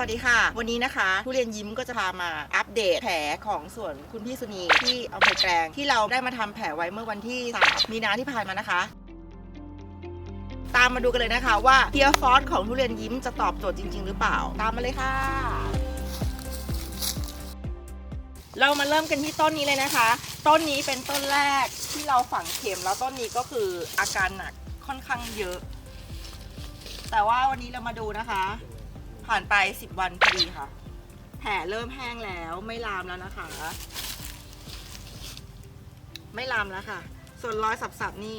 วัสดีค่ะ วันนี้นะคะ ทุเรียนยิ้มก็จะพามาอัปเดตแผลของสวนคุณพี่สุนีที่อำเภอแกลงที่เราได้มาทำแผลไว้เมื่อวันที่ 3 มีนาที่ผ่านมานะคะ ตามมาดูกันเลยนะคะว่าเทียฟอสของทุเรียนยิ้มจะตอบโจทย์จริง ๆ หรือเปล่า ตามมาเลยค่ะ เรามาเริ่มกันที่ต้นนี้เลยนะคะ ต้นนี้เป็นต้นแรกที่เราฝังเข็มแล้วต้นนี้ก็คืออาการหนักค่อนข้างเยอะ แต่ว่าวันนี้เรามาดูนะคะ ผ่านไป 10 วันพอดีค่ะ แผลเริ่มแห้งแล้วไม่ลามแล้วนะคะ ไม่ลามแล้วค่ะ ส่วนรอยสับๆนี่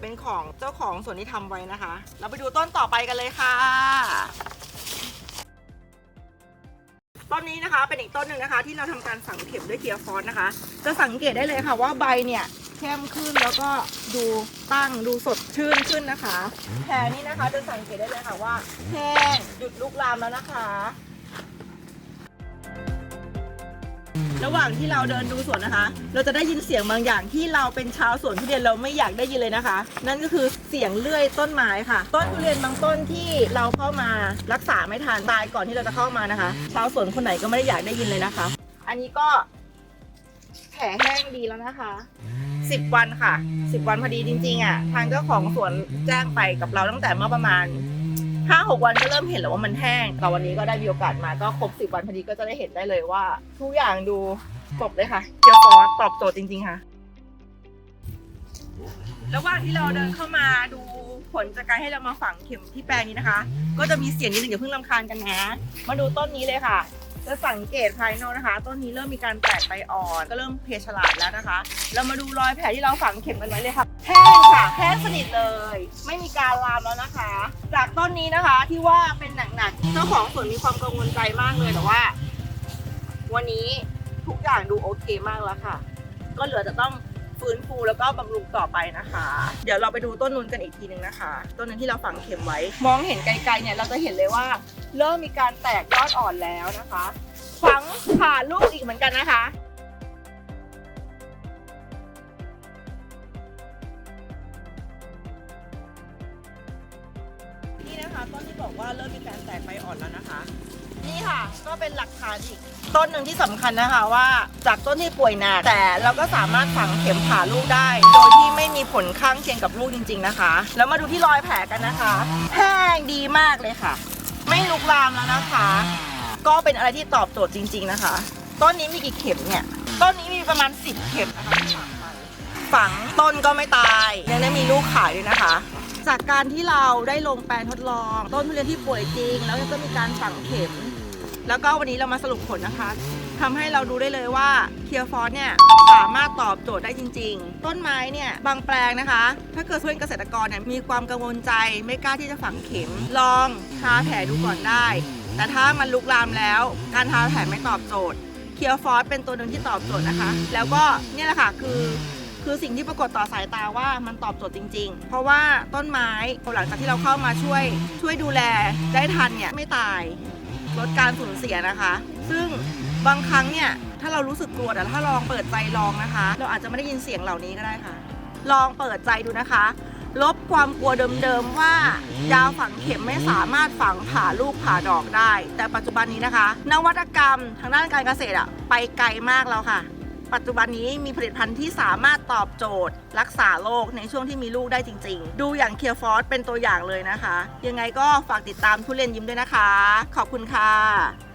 เป็นของเจ้าของส่วนที่ทำไว้นะคะ เราไปดูต้นต่อไปกันเลยค่ะต้นนี้นะคะเป็นอีกต้นหนึ่งนะคะ ที่เราทำการฝังเข็มด้วยเทียร์ฟอนต์นะคะ จะสังเกตได้เลยค่ะว่าใบเนี่ยเข้มขึ้นแล้วก็ ดูตั้งดูสดชื่นขึ้นนะคะแผลนี้นะคะจะสังเกตได้เลยค่ะว่าแห้งหยุดลุกลามแล้วนะคะ ระหว่างที่เราเดินดูสวนนะคะ เราจะได้ยินเสียงบางอย่างที่เราเป็นชาวสวนทุเรียนเราไม่อยากได้ยินเลยนะคะ นั่นก็คือเสียงเลื่อยต้นไม้ค่ะ ต้นทุเรียนบางต้นที่เราเข้ามารักษาไม่ทันตายก่อนที่เราจะเข้ามานะคะ ชาวสวนคนไหนก็ไม่ได้อยากได้ยินเลยนะคะ อันนี้ก็แผลแห้งดีแล้วนะคะ สิบวันค่ะสิบวันพอดีจริงๆอะทางเจ้าของสวนแจ้งไปกับเราตั้งแต่เมื่อประมาณห้าหกวันก็เริ่มเห็นแล้วว่ามันแห้งแต่วันนี้ก็ได้มีโอกาสมาก็ครบสิบวันพอดีก็จะได้เห็นได้เลยว่า ทุกอย่างดูจบเลยค่ะเกียวฟอสตอบโจทย์จริง ๆ ค่ะ ระหว่างที่เราเดินเข้ามาดูผลจากการให้เรามาฝังเข็มที่แปลงนี้นะคะ ก็จะมีเสียงนิดหนึ่งอย่าเพิ่งรำคาญกันนะ มาดูต้นนี้เลยค่ะ จะสังเกตภายนอกนะคะ ต้นนี้เริ่มมีการแตกใบอ่อน ก็เริ่มเพชลาดแล้วนะคะ เรามาดูรอยแผลที่เราฝังเข็มกันไว้เลยค่ะแห้งค่ะแห้งสนิทเลย ไม่มีการลามแล้วนะคะ จากต้นนี้นะคะที่ว่าเป็นหนักๆเจ้าของสวนมีความกังวลใจมากเลยแต่ว่า วันนี้ทุกอย่างดูโอเคมากแล้วค่ะ ก็เหลือจะต้อง ฟื้นฟูแล้วก็บำรุงต่อไปนะคะ เดี๋ยวเราไปดูต้นนู้นกันอีกทีนึงนะคะ ต้นนั้นที่เราฝังเข็มไว้ มองเห็นไกลๆเนี่ยเราจะเห็นเลยว่า เริ่มมีการแตกยอดอ่อนแล้วนะคะฝังผ่าลูกอีกเหมือนกันนะคะนี่นะคะต้นที่บอกว่าเริ่มมีการแตกใบอ่อนแล้วนะคะ นี่ค่ะ ก็เป็นหลักฐานอีกต้นหนึ่งที่สำคัญนะคะว่า จากต้นที่ป่วยหนักแต่เราก็สามารถฝังเข็มผ่าลูกได้ โดยที่ไม่มีผลข้างเคียงกับลูกจริง ๆนะคะ แล้วมาดูที่รอยแผลกันนะคะแห้งดีมากเลยค่ะ ไม่ลุกลามแล้วนะคะ ก็เป็นอะไรที่ตอบโจทย์จริง ๆนะคะ ต้นนี้มีกี่เข็มเนี่ย ต้นนี้มีประมาณ 10 เข็มนะคะที่ฝังไปฝังต้นก็ไม่ตาย ยังได้มีลูกขายด้วยนะคะ จากการที่เราได้ลงแปลงทดลอง ต้นทุเรียนที่ป่วยจริง แล้วก็มีการฝังเข็ม แล้วก็วันนี้เรามาสรุปผลนะคะทำให้เราดูได้เลยว่าเคียร์ฟอสเนี่ยสามารถตอบโจทย์ได้จริง ๆ ต้นไม้เนี่ยบางแปลงนะคะ ถ้าเกิดเพื่อนเกษตรกรเนี่ยมีความกังวลใจไม่กล้าที่จะฝังเข็ม ลองทาแผลดูก่อนได้ แต่ถ้ามันลุกลามแล้ว การทาแผลไม่ตอบโจทย์เคียร์ฟอสเป็นตัวหนึ่งที่ตอบโจทย์นะคะ แล้วก็เนี่ยแหละค่ะคือ คือสิ่งที่ปรากฏต่อสายตาว่ามันตอบโจทย์จริง ๆ เพราะว่าต้นไม้หลังจากที่เราเข้ามาช่วย ช่วยดูแลได้ทันเนี่ยไม่ตายลดการสูญเสียนะคะ ซึ่งบางครั้งเนี่ยถ้าเรารู้สึกกลัวแต่ถ้าลองเปิดใจลองนะคะ เราอาจจะไม่ได้ยินเสียงเหล่านี้ก็ได้ค่ะ ลองเปิดใจดูนะคะ ลบความกลัวเดิมๆว่ายาวฝังเข็มไม่สามารถฝังผ่าลูกผ่าดอกได้ แต่ปัจจุบันนี้นะคะ นวัตกรรมทางด้านการเกษตรอะไปไกลมากแล้วค่ะ ปัจจุบันนี้มีผลิตภัณฑ์ที่สามารถตอบโจทย์ รักษาโรคในช่วงที่มีลูกได้จริง ๆ ดูอย่างเคียร์ฟอสเป็นตัวอย่างเลยนะคะ ยังไงก็ฝากติดตามทุเรียนยิ้มด้วยนะคะ ขอบคุณค่ะ